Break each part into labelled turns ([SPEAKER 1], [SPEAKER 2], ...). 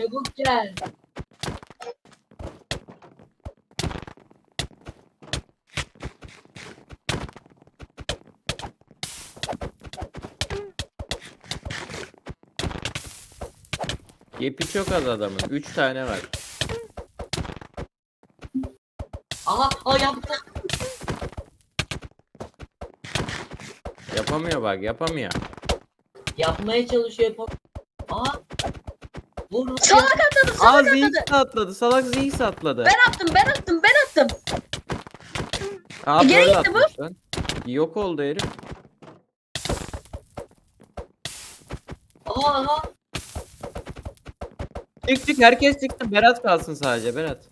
[SPEAKER 1] Çabuk gel.
[SPEAKER 2] Yepi çok az adamın. 3 tane var.
[SPEAKER 1] Aha aa yaptı.
[SPEAKER 2] Yapamıyor bak yapamıyor.
[SPEAKER 1] Yapmaya çalışıyor yapam. Aa. Vur vur.
[SPEAKER 3] Salak atladı
[SPEAKER 2] Aa
[SPEAKER 3] salak atladı.
[SPEAKER 2] Ziggs atladı. Salak Ziggs atladı.
[SPEAKER 3] Ben attım ben attım ben attım.
[SPEAKER 2] Aa
[SPEAKER 3] Geri
[SPEAKER 2] böyle
[SPEAKER 3] gitti bu.
[SPEAKER 2] atmış lan. Yok oldu herif.
[SPEAKER 1] Aha aha.
[SPEAKER 2] Çık çık herkes çıktı. Berat kalsın sadece Berat.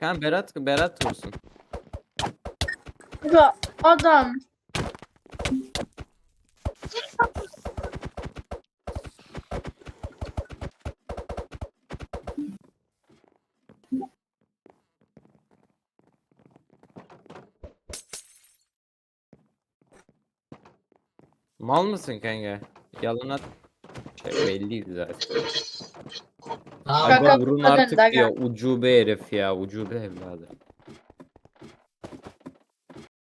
[SPEAKER 2] Kan Berat Berat vursun.
[SPEAKER 3] Ya adam.
[SPEAKER 2] Mal mısın kanka? Yalan at. Şey belliydi zaten.
[SPEAKER 1] Aa,
[SPEAKER 3] Kaka
[SPEAKER 2] Aga vurun artık
[SPEAKER 3] daga.
[SPEAKER 2] ya ucube herif ya ucube evladı.